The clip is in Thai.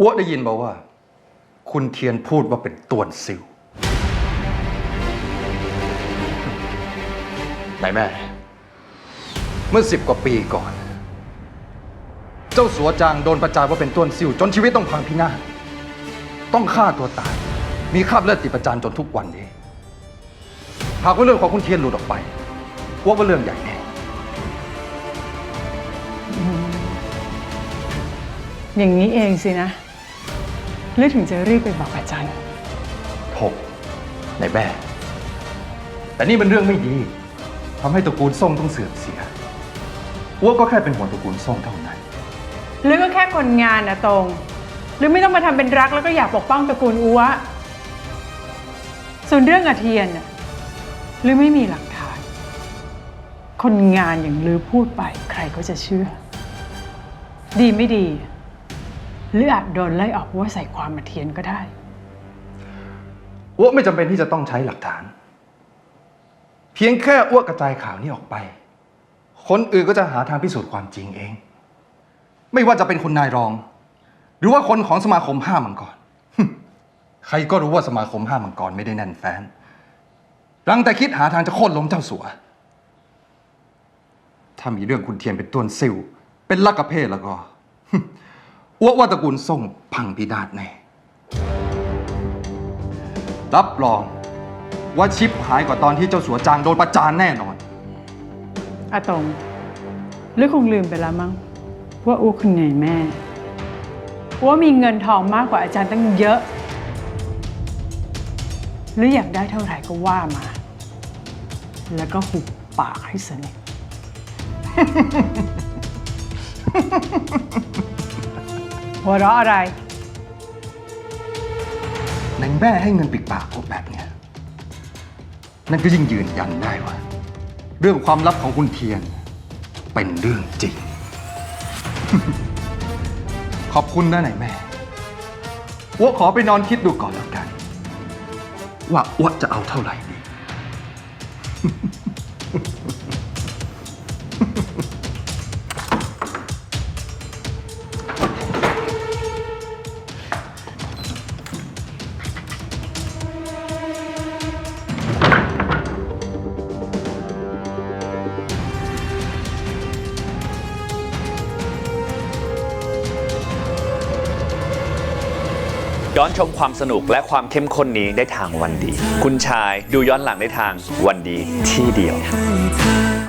อ้วได้ยินบอกว่า คุณเทียนพูดว่าเป็นตวนซิวไหนแม่ เมื่อสิบกว่าปีก่อน เจ้าสัวจางโดนประจานว่าเป็นต้วนซิว จนชีวิตต้องพังพินาศต้องฆ่าตัวตาย มีคราบเลือดติดประจานจนทุกวันนี้ หากว่าเรื่องของคุณเทียนหลุดออกไปว่าว่าเรื่องใหญ่แน่อย่างนี้เองสินะ หรือถึงจะรีบไปบอกอาจารย์ โถในแม่ แต่นี่มันเรื่องไม่ดีทำให้ตระกูลส่งต้องเสื่อมเสียอ้วก็แค่เป็นห่วงตระกูลส่งเท่านั้น หรือก็แค่คนงานนะตรง หรือไม่ต้องมาทำเป็นรักแล้วก็อยากปกป้องตระกูลอัวส่วนเรื่องอาเทียนน่ะหรือไม่มีหลักฐาน คนงานอย่างลือพูดไปใครก็จะเชื่อ ดีไม่ดี หรืออาจโดนไล่ออกเพราะว่าใส่ความมาเทียนก็ได้ อ้วไม่จำเป็นที่จะต้องใช้หลักฐาน เพียงแค่อ้วกระจายข่าวนี้ออกไป คนอื่นก็จะหาทางพิสูจน์ความจริงเอง ไม่ว่าจะเป็นคุณนายรอง หรือว่าคนของสมาคมห้ามังกร ใครก็รู้ว่าสมาคมห้ามังกรไม่ได้แน่นแฟ้นรังแต่คิดหาทางจะโค่นล้มเจ้าสัว ถ้ามีเรื่องคุณเทียนเป็นต้นซิว เป็นลักกระเพศแล้วก็ อ้วกว่าตระกูลส่งพังพินาศแน่ รับรองว่าชิปหายกว่าตอนที่เจ้าสัวจางโดนประจานแน่นอน อาตงหรือคงลืมไปแล้วมั้งว่าอู้คือไงแม่ว่ามีเงินทองมากกว่าอาจารย์ตั้งเยอะ หรืออยากได้เท่าไหร่ก็ว่ามา แล้วก็หุบปากให้สนิท หัวเราะอะไรในแม่ให้เงินปิดปากพวกแบบเนี้ยนั่นก็ยิ่งยืนยันได้ว่า เรื่องความลับของคุณเทียน เป็นเรื่องจริง ขอบคุณนะไหนแม่อ้วขอไปนอนคิดดูก่อนแล้วกัน ว่าอ้วจะเอาเท่าไหร่ดี ย้อนชมความสนุกและความเข้มข้นนี้ได้ทางวันดี คุณชายดูย้อนหลังได้ทางวันดีที่เดียว